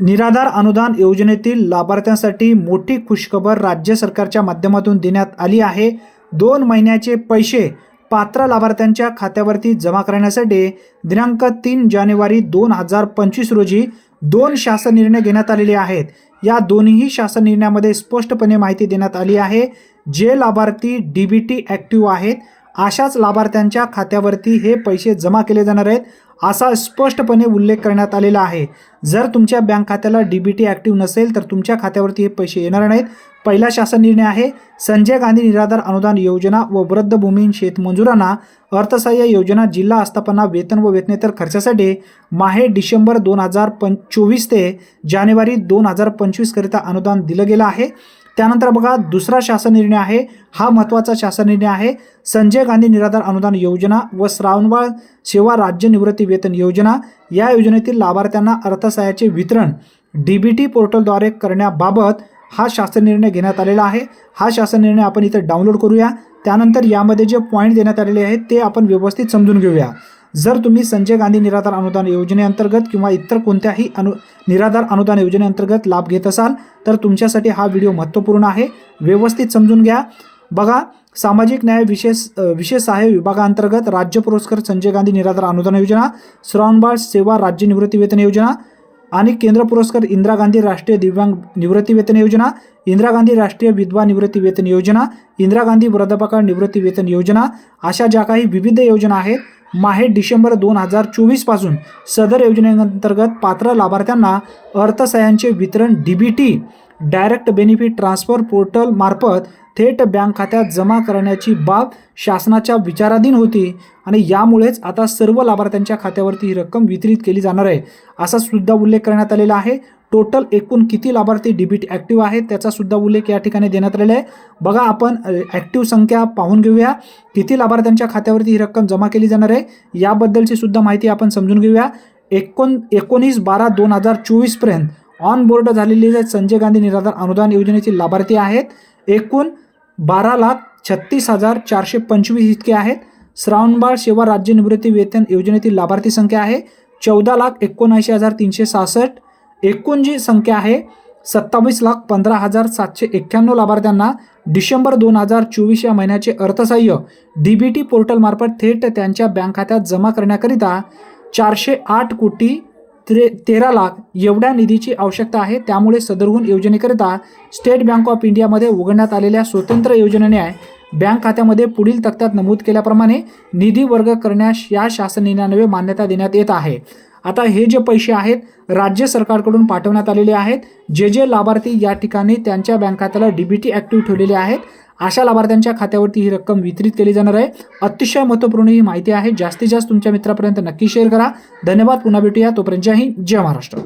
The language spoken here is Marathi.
निराधार अनुदान योजनेतील लाभार्थ्यांसाठी मोठी खुशखबर राज्य सरकारच्या माध्यमातून देण्यात आली आहे. दोन महिन्याचे पैसे पात्र लाभार्थ्यांच्या खात्यावरती जमा करण्यासाठी दिनांक तीन जानेवारी दोन हजार पंचवीस रोजी दोन शासन निर्णय घेण्यात आलेले आहेत. या दोन्ही शासन निर्णयामध्ये स्पष्टपणे माहिती देण्यात आली आहे. जे लाभार्थी डी बी टी ॲक्टिव्ह आहेत अशाच लाभार्थ्यांच्या खात्यावरती हे पैसे जमा केले जाणार आहेत असा स्पष्टपणे उल्लेख करण्यात आलेला आहे. जर तुमच्या बँक खात्याला डी बी टी ॲक्टिव्ह नसेल तर तुमच्या खात्यावरती हे पैसे येणार नाहीत. पहिला शासन निर्णय आहे संजय गांधी निराधार अनुदान योजना व वृद्धभूमीन शेतमजुरांना अर्थसहाय्य योजना जिल्हा आस्थापना वेतन व वेतनेतर खर्चासाठी माहे डिसेंबर दोन हजार पं चोवीस ते जानेवारी दोन हजार पंचवीसकरिता अनुदान दिलं गेलं आहे. त्यानंतर बघा दुसरा शासन निर्णय आहे. हा महत्त्वाचा शासन निर्णय आहे. संजय गांधी निराधार अनुदान योजना व श्रावणबाळ सेवा राज्य निवृत्ती वेतन योजना या योजनेतील लाभार्थ्यांना अर्थसहाय्याचे वितरण डी बी टी पोर्टलद्वारे करण्याबाबत हा शासन निर्णय घेण्यात आलेला आहे. हा शासन निर्णय आपण इथं डाउनलोड करूया. त्यानंतर यामध्ये जे पॉईंट देण्यात आलेले आहेत ते आपण व्यवस्थित समजून घेऊया. जर तुम्ही संजय गांधी निराधार अनुदान योजनेअंतर्गत किंवा इतर कोणत्याही अनु निराधार अनुदान योजनेअंतर्गत लाभ घेत असाल तर तुमच्यासाठी हा व्हिडिओ महत्त्वपूर्ण आहे. व्यवस्थित समजून घ्या. बघा सामाजिक न्याय विशेष विशेष सहाय्य विभागाअंतर्गत राज्य पुरस्कार संजय गांधी निराधार अनुदान योजना श्रावणबाळ सेवा राज्य निवृत्तीवेतन योजना आणि केंद्र पुरस्कार इंदिरा गांधी राष्ट्रीय दिव्यांग निवृत्तीवेतन योजना इंदिरा गांधी राष्ट्रीय विधवा निवृत्तीवेतन योजना इंदिरा गांधी वृद्धापकाळ निवृत्तीवेतन योजना अशा ज्या काही विविध योजना आहेत माहे डिसेंबर दोन हजार चोवीसपासून सदर योजनेअंतर्गत पात्र लाभार्थ्यांना अर्थसहाय्यांचे वितरण D B T direct benefit transfer portal मार्फत थेट बँक खात्यात जमा करण्याची बाब शासनाच्या विचाराधीन होती आणि यामुळेच आता सर्व लाभार्थ्यांच्या खात्यावरती ही रक्कम वितरित केली जाणार आहे. असा सुद्धा उल्लेख करण्यात आलेला आहे. टोटल एकूण किती लाभार्थी डीबीटी ॲक्टिव्ह आहेत त्याचा सुद्धा उल्लेख या ठिकाणी देण्यात आलेला आहे. बघा आपण ॲक्टिव्ह संख्या पाहून घेऊया. किती लाभार्थ्यांच्या खात्यावरती ही रक्कम जमा केली जाणार आहे याबद्दलची सुद्धा माहिती आपण समजून घेऊया. एकोण एकोणीस बारा दोन हजार चोवीसपर्यंत ऑन बोर्ड झालेले जे संजय गांधी निराधार अनुदान योजनेचे लाभार्थी आहेत एकूण बारा लाख छत्तीस हजार चारशे पंचवीस इतके आहेत. श्रावणबाळ सेवा राज्य निवृत्ती वेतन योजनेतील लाभार्थी संख्या आहे चौदा लाख एकोणऐंशी हजार तीनशे सहासष्ट. एकूण जी संख्या आहे सत्तावीस लाख पंधरा हजार सातशे एक्क्याण्णव लाभार्थ्यांना डिसेंबर दोन हजार चोवीस या महिन्याचे अर्थसहाय्य डी बी टी पोर्टलमार्फत थेट त्यांच्या बँक खात्यात जमा करण्याकरिता चारशे आठ कोटी त्रे तेरा लाख एवढ्या निधीची आवश्यकता आहे. त्यामुळे सदरहून योजनेकरिता स्टेट बँक ऑफ इंडियामध्ये उघडण्यात आलेल्या स्वतंत्र योजनेने बँक खात्यामध्ये पुढील तक्त्यात नमूद केल्याप्रमाणे निधी वर्ग करण्यास या शासन निर्णयान्वये मान्यता देण्यात येत आहे. आता हे जे पैसे आहेत राज्य सरकारकडून पाठवण्यात आलेले आहेत. जे जे लाभार्थी या ठिकाणी त्यांच्या बँक खात्याला डी बी टी ॲक्टिव्ह ठेवलेले आहेत अशा लाभार्थ्यांच्या खात्यावरती ही रक्कम वितरित केली जाणार आहे. अतिशय महत्त्वपूर्ण ही माहिती आहे. जास्तीत जास्त तुमच्या मित्रापर्यंत नक्की शेअर करा. धन्यवाद. पुन्हा भेटूया. तोपर्यंत जय हिंद. जय महाराष्ट्र.